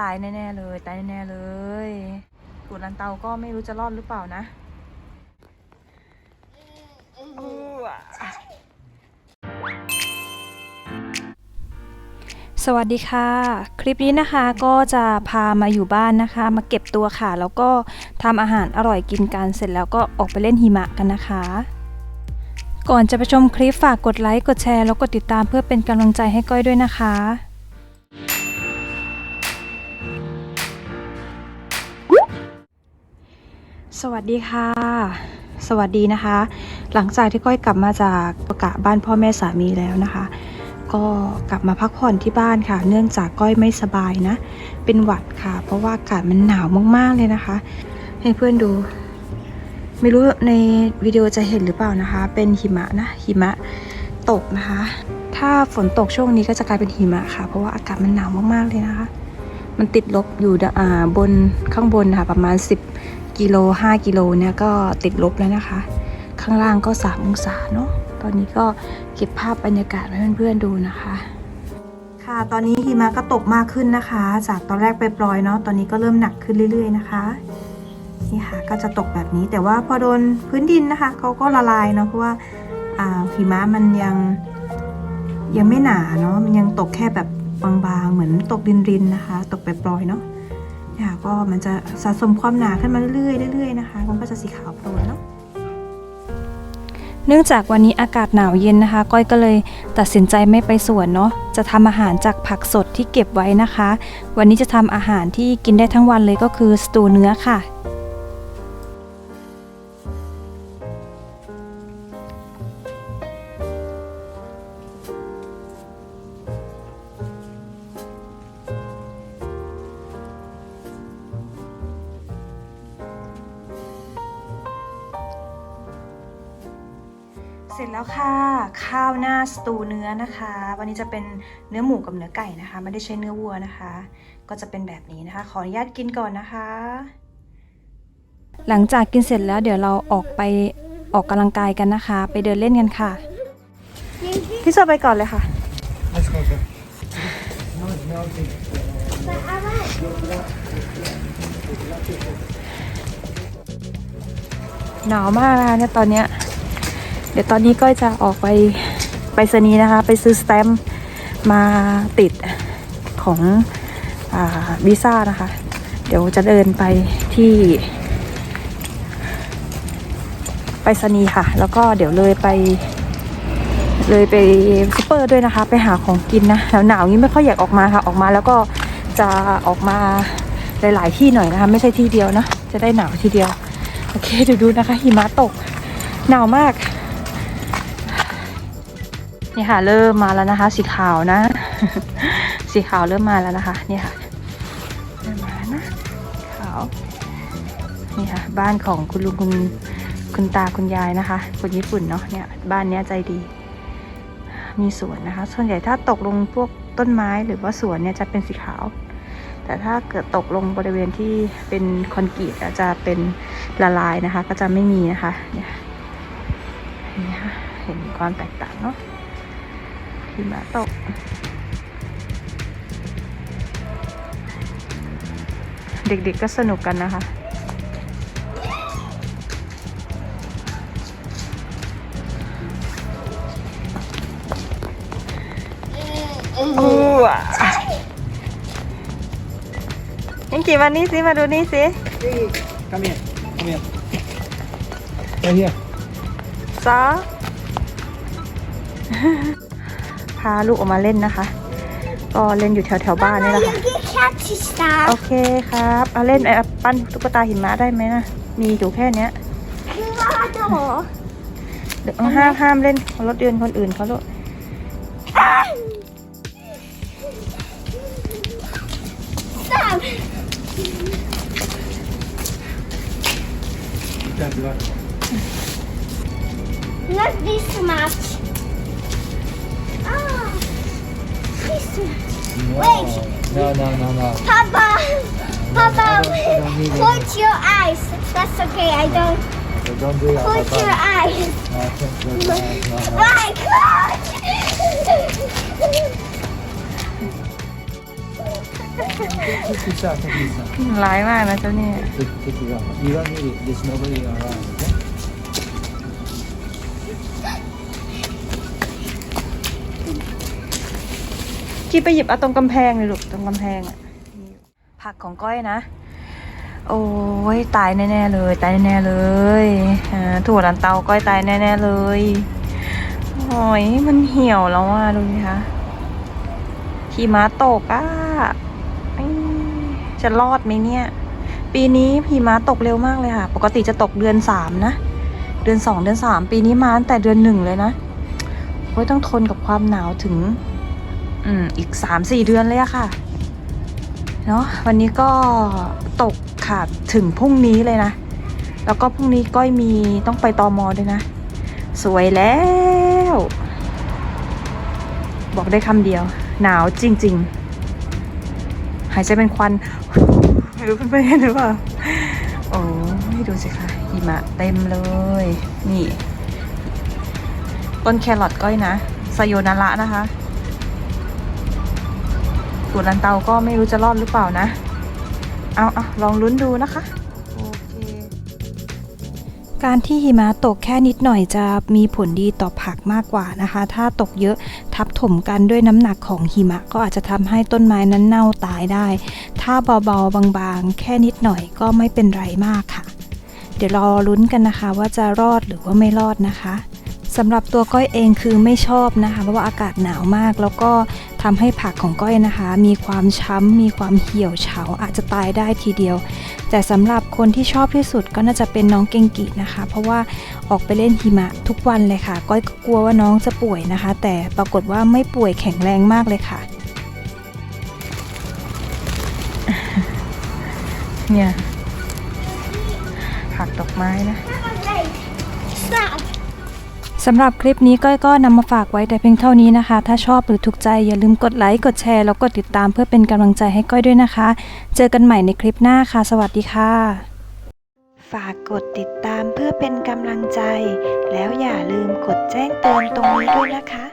ตายแน่ๆเลย ตายแน่ๆเลยกูรันเตาก็ไม่รู้จะรอดหรือเปล่านะอู้อะสวัสดีค่ะ คลิปนี้นะคะก็จะพามาอยู่บ้านนะคะ มาเก็บตัวค่ะ แล้วก็ทำอาหารอร่อยกินกันเสร็จแล้วก็ออกไปเล่นหิมะกันนะคะ ก่อนจะไปชมคลิปฝากกดไลค์กดแชร์แล้วกดติดตามเพื่อเป็นกำลังใจให้ก้อยด้วยนะคะ สวัสดีค่ะ สวัสดีนะคะ หลังจากที่ก้อยกลับมาจากประกาศบ้านพ่อแม่สามีแล้วนะคะ ก็กลับมาพักผ่อนที่บ้านค่ะ เนื่องจากก้อยไม่สบายนะ เป็นหวัดค่ะ เพราะว่าอากาศมันหนาวมากๆเลยนะคะ ให้เพื่อนดู ไม่รู้ในวิดีโอจะเห็นหรือเปล่านะคะ เป็นหิมะนะ หิมะตกนะคะ ถ้าฝนตกช่วงนี้ก็จะกลายเป็นหิมะค่ะ เพราะว่าอากาศมันหนาวมากๆเลยนะคะ มันติดลบอยู่บนข้างบนค่ะประมาณ 10 กิโล 5 กิโลเนี่ยก็ติดลบแล้วนะคะ ข้างล่างก็ 3 องศาเนาะตอนนี้ก็เก็บภาพบรรยากาศไว้ให้เพื่อนๆดูนะคะ ค่ะตอนนี้หิมะก็ตกมากขึ้นนะคะ จากตอนแรกไปปลอยเนาะตอนนี้ก็เริ่มหนักขึ้นเรื่อย ๆ นะคะนี่ค่ะก็จะตกแบบนี้แต่ว่าพอโดนพื้นดินนะคะเขาก็ละลายเนาะเพราะว่าหิมะมันยังยังไม่หนาเนาะมันยังตกแค่แบบบางๆ เหมือนตกดินๆนะคะ ตกไปปลอยเนาะ ค่ะ ก็มันจะสะสมความหนาขึ้นมาเรื่อยๆเรื่อยๆนะคะ มันก็จะสีขาวโปรนเนาะเนื่องจากวันนี้อากาศหนาวเย็นนะคะ ก้อยก็เลยตัดสินใจไม่ไปสวนเนาะจะทำอาหารจากผักสดที่เก็บไว้นะคะ วันนี้จะทำอาหารที่กินได้ทั้งวันเลยก็คือสตูเนื้อค่ะ เสร็จแล้วค่ะ ข้าวหน้าสตูเนื้อนะคะ วันนี้จะเป็นเนื้อหมูกับเนื้อไก่นะคะ ไม่ได้ใช้เนื้อวัวนะคะ ก็จะเป็นแบบนี้นะคะ ขออนุญาตกินก่อนนะคะ หลังจากกินเสร็จแล้วเดี๋ยวเราออกไปออกกำลังกายกันนะคะ ไปเดินเล่นกันค่ะ พี่โซไปก่อนเลยค่ะ หนาวมากนะคะเนี่ยตอนเนี้ย เดี๋ยวตอนนี้ก็จะออกไปไปสนีนะคะ ไปซื้อสแตมป์มาติดของวีซ่านะคะ เดี๋ยวจะเดินไปที่ ไปสนีค่ะ แล้วก็เดี๋ยวเลยไป เลยไปซูเปอร์ด้วยนะคะ ไปหาของกินนะหนาวหนาวนี้ไม่ค่อยอยากออกมาค่ะ ออกมาแล้วก็จะออกมาหลาย ๆ ที่หน่อยนะคะ ไม่ใช่ที่เดียวนะ จะได้หนาวทีเดียว โอเคเดี๋ยวดูนะคะหิมะตกหนาวมาก นี่ค่ะ เริ่มมาแล้วนะคะ สีขาวนะ สีขาวเริ่มมาแล้วนะคะนี่ค่ะเริ่มมาแล้วนะขาวนี่ค่ะ บ้านของคุณลุงคุณคุณตาคุณยายนะคะ คนญี่ปุ่นเนาะเนี่ยบ้านเนี้ยใจดี มีสวนนะคะ ส่วนใหญ่ถ้าตกลงพวกต้นไม้หรือว่าสวนเนี่ยจะเป็นสีขาว แต่ถ้าเกิดตกลงบริเวณที่เป็นคอนกรีตอะจะเป็นละลายนะคะ ก็จะไม่มีนะคะเนี่ยนี่ค่ะเห็นความแตกต่างเนาะ หิมะตกเด็กๆก็สนุกกันนะคะ อู้อะยังกี่วันนี้สิ มาดูนี่สิ Hey, come here. Come here. Right here. ซอ พาลูกออกมาเล่นนะคะ ก็เล่นอยู่แถวแถวๆบ้านนี่แหละค่ะ get catchy โอ stuff. เคครับเอาเล่นไอ้ปั้นตุ๊กตาหิมะได้ไหมนะมีอยู่แค่เนี้ย Claro. เดี๋ยวห้ามห้ามเล่นรถยนต์คนอื่นเขาลูก Stop. That's what. Not this much. this much. Wait. No, no, no, no. Papa, Papa, I don't- I don't need it. put your eyes. That's okay. I don't. So don't do that. Put your Papa. eyes. No, I can't close my eyes. No, no. My God. Take this out, take this out. ร้ายมากนะเจ้าเนี่ย Take, take it out. You don't need it. There's nobody around, Okay? ที่ไปหยิบเอาตรงกำแพงเลยลูกตรงกำแพงอะผักของก้อยนะ โอ้ยตายแน่ๆเลย ตายแน่ๆเลยถั่วลันเตาก้อยตายแน่ๆเลยโอ้ยมันเหี่ยวแล้วอะดูสิคะหิมะตกอะจะรอดไหมเนี่ย ปีนี้หิมะตกเร็วมากเลยค่ะ ปกติจะตกเดือนสามนะ เดือนสองเดือนสามปีนี้มาตั้งแต่เดือนหนึ่งเลยนะโอ้ยต้องทนกับความหนาวถึง อืมอีกสามสี่เดือนเลยอะค่ะเนาะวันนี้ก็ตกค่ะถึงพรุ่งนี้เลยนะ แล้วก็พรุ่งนี้ก้อยมีต้องไปตอมอด้วยนะ สวยแล้ว บอกได้คำเดียว หนาวจริง ๆ หายใจเป็นควันไม่รู้เพื่อนๆเห็นหรือเปล่าโอ้ยดูสิคะหิมะเต็มเลย นี่ ต้นแครอทก้อยนะไซโยนาระนะคะ ส่วนลันเตาก็ไม่รู้จะรอดหรือเปล่านะ เอาเอาลองลุ้นดูนะคะการที่หิมะตกแค่นิดหน่อยจะมีผลดีต่อผักมากกว่านะคะ ถ้าตกเยอะทับถมกันด้วยน้ำหนักของหิมะก็อาจจะทำให้ต้นไม้นั้นเน่าตายได้ ถ้าเบาๆบางๆ แค่นิดหน่อยก็ไม่เป็นไรมากค่ะ เดี๋ยวรอลุ้นกันนะคะ ว่าจะรอดหรือว่าไม่รอดนะคะสำหรับตัวก้อยเองคือไม่ชอบนะคะ เพราะว่าอากาศหนาวมาก แล้วก็ ทำให้ผักของก้อยนะคะ มีความช้ำมีความเหี่ยวเฉาอาจจะตายได้ทีเดียว แต่สำหรับคนที่ชอบที่สุดก็น่าจะเป็นน้องเกงกินะคะ เพราะว่าออกไปเล่นหิมะทุกวันเลยค่ะ ก้อยก็กลัวว่าน้องจะป่วยนะคะ แต่ปรากฏว่าไม่ป่วยแข็งแรงมากเลยค่ะเนี่ยผักดอกไม้นะ สำหรับคลิปนี้ก้อยก็นำมาฝากไว้แต่เพียงเท่านี้นะคะ ถ้าชอบหรือถูกใจอย่าลืมกดไลค์ กดแชร์แล้วกดติดตามเพื่อเป็นกำลังใจให้ก้อยด้วยนะคะ เจอกันใหม่ในคลิปหน้าค่ะ สวัสดีค่ะ ฝากกดติดตามเพื่อเป็นกำลังใจ แล้วอย่าลืมกดแจ้งเตือนตรงนี้ด้วยนะคะ